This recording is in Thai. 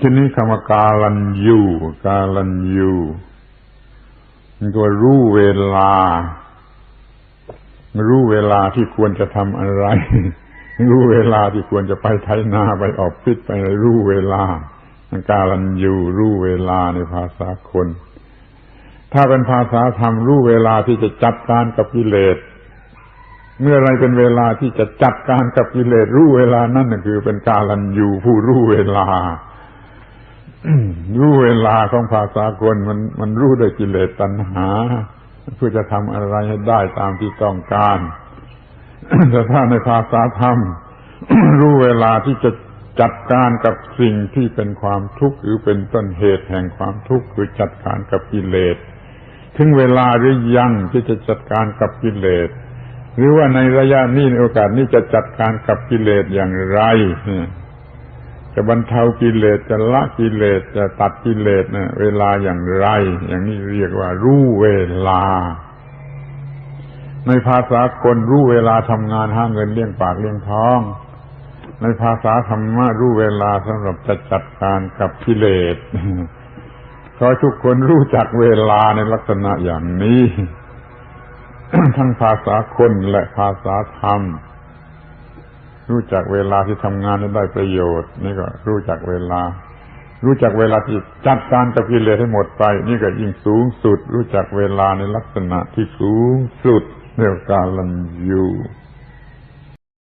ทีนี้คำว่ากาลันยูกาลันยูมันก็รู้เวลา รู้เวลาที่ควรจะทำอะไร รู้เวลาที่ควรจะไปไถนาไปออกฟิศไปรู้เวลากาลันยูรู้เวลาในภาษาคน ถ้าเป็นภาษาธรรมรู้เวลาที่จะจัดการกับกิเลส เมื่อไรเป็นเวลาที่จะจัดการกับกิเลสรู้เวลานั่นคือเป็นกาลันยูผู้รู้เวลารู้เวลาของภาษาคนมันมันรู้ด้วยกิเลสตัณหาเพื่อจะทำอะไรให้ได้ตามที่ต้องการแต่ถ้าในภาษาธรรม รู้เวลาที่จะจัดการกับสิ่งที่เป็นความทุกข์หรือเป็นต้นเหตุแห่งความทุกข์คือจัดการกับกิเลส ถึงเวลาหรือยังที่จะจัดการกับกิเลส หรือว่าในระยะนี้ในโอกาสนี้จะจัดการกับกิเลสอย่างไร จะบรรเทากิเลสจะละกิเลสจะตัดกิเลสนะเวลาอย่างไร อย่างนี้เรียกว่า รู้เวลา ในภาษาคนรู้เวลาทำงานหาเงินเลี้ยงปากเลี้ยงท้อง ในภาษาธรรมะรู้เวลาสำหรับจะจัดการกับกิเลสขอทุกคนรู้จักเวลาในลักษณะอย่างนี้ ทั้งภาษาคนและภาษาธรรม รู้จักเวลาที่ทำงานได้ประโยชน์ นี่ก็รู้จักเวลา รู้จักเวลาที่จัดการกับกิเลสให้หมดไป นี่ก็ยิ่งสูงสุด รู้จักเวลาในลักษณะที่สูงสุดเรียกการลันยู